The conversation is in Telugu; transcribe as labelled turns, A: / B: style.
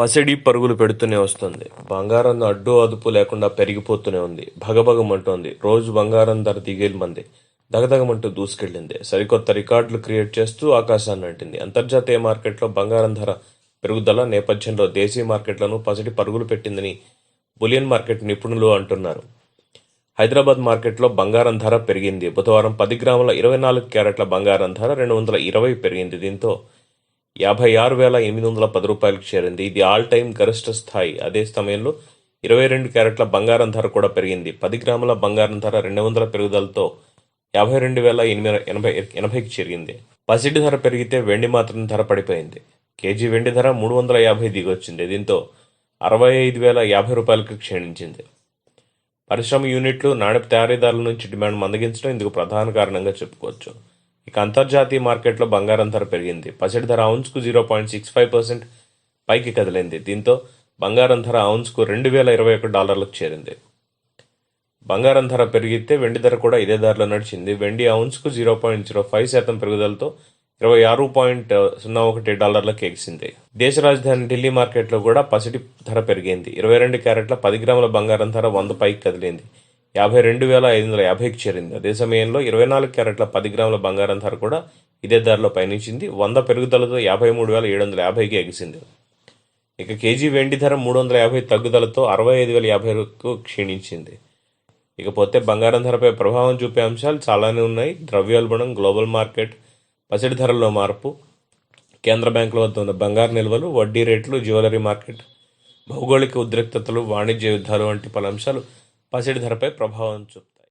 A: పసిడి పరుగులు పెడుతూనే వస్తుంది. బంగారం అడ్డు అదుపు లేకుండా పెరిగిపోతూనే ఉంది. భగభగమంటోంది. రోజు బంగారం ధర దిగేల్మంది. దగదగమంటూ దూసుకెళ్ళింది సరికొత్త రికార్డులు క్రియేట్ చేస్తూ ఆకాశాన్ని అంటింది. అంతర్జాతీయ మార్కెట్లో బంగారం ధర పెరుగుదల నేపథ్యంలో దేశీయ మార్కెట్లను పసిడి పరుగులు పెట్టిందని బులియన్ మార్కెట్ నిపుణులు అంటున్నారు. హైదరాబాద్ మార్కెట్లో బంగారం ధర పెరిగింది. బుధవారం పది గ్రాముల ఇరవై నాలుగు క్యారెట్ల బంగారం ధర రెండు వందల ఇరవై పెరిగింది. దీంతో యాభై ఆరు వేల ఎనిమిది వందల పది రూపాయలకు చేరింది. ఇది ఆల్ టైమ్ గరిష్ట స్థాయి. అదే సమయంలో ఇరవై రెండు క్యారెట్ల బంగారం ధర కూడా పెరిగింది. పది గ్రాముల బంగారం ధర రెండు వందల పెరుగుదలతో యాభై రెండు వేల ఎనిమిది ఎనభై ఎనభైకి చేరింది. పసిడి ధర పెరిగితే వెండి మాత్రం ధర పడిపోయింది. కేజీ వెండి ధర మూడు వందల యాభై దిగొచ్చింది. దీంతో అరవై ఐదు వేల యాభై రూపాయలకు క్షీణించింది. పరిశ్రమ యూనిట్లు నాణ్యత తయారీదారుల నుంచి డిమాండ్ మందగించడం ఇందుకు ప్రధాన కారణంగా చెప్పుకోవచ్చు. ఇక అంతర్జాతీయ మార్కెట్లో బంగారం ధర పెరిగింది. పసిడి ధర ఔన్స్కు zero point six five percent పైకి కదిలింది. దీంతో బంగారం ధర ఔన్స్కు రెండు వేల ఇరవై ఒకటి డాలర్లకు చేరింది. బంగారం ధర పెరిగితే వెండి ధర కూడా ఇదే ధరలో నడిచింది. వెండి ఔన్స్కు జీరో పాయింట్ జీరో ఫైవ్ శాతం పెరుగుదలతో ఇరవై ఆరు పాయింట్ సున్నా ఒకటి డాలర్లకు ఎగిసింది. దేశ రాజధాని ఢిల్లీ మార్కెట్లో కూడా పసిడి ధర పెరిగింది. ఇరవై రెండు క్యారెట్ల పది గ్రాముల బంగారం ధర వంద పైకి కదిలింది. యాభై రెండు వేల ఐదు వందల యాభైకి చేరింది. అదే సమయంలో ఇరవై నాలుగు క్యారెట్ల పది గ్రాముల బంగారం ధర కూడా ఇదే ధరలో పయనించింది. వంద పెరుగుదలతో యాభై మూడు వేల ఏడు వందల యాభైకి ఎగిసింది. ఇక కేజీ వెండి ధర మూడు వందల యాభై తగ్గుదలతో అరవై ఐదు వేల యాభైకు క్షీణించింది. ఇకపోతే బంగారం ధరపై ప్రభావం చూపే అంశాలు చాలానే ఉన్నాయి. ద్రవ్యోల్బణం గ్లోబల్ మార్కెట్ పసిడి ధరల్లో మార్పు కేంద్ర బ్యాంకుల వద్ద ఉన్న బంగారు నిల్వలు వడ్డీ రేట్లు జ్యువెలరీ మార్కెట్ భౌగోళిక ఉద్రిక్తతలు వాణిజ్య యుద్ధాలు వంటి పలు అంశాలు పసిడి ధరపై ప్రభావం చూపుతాయి.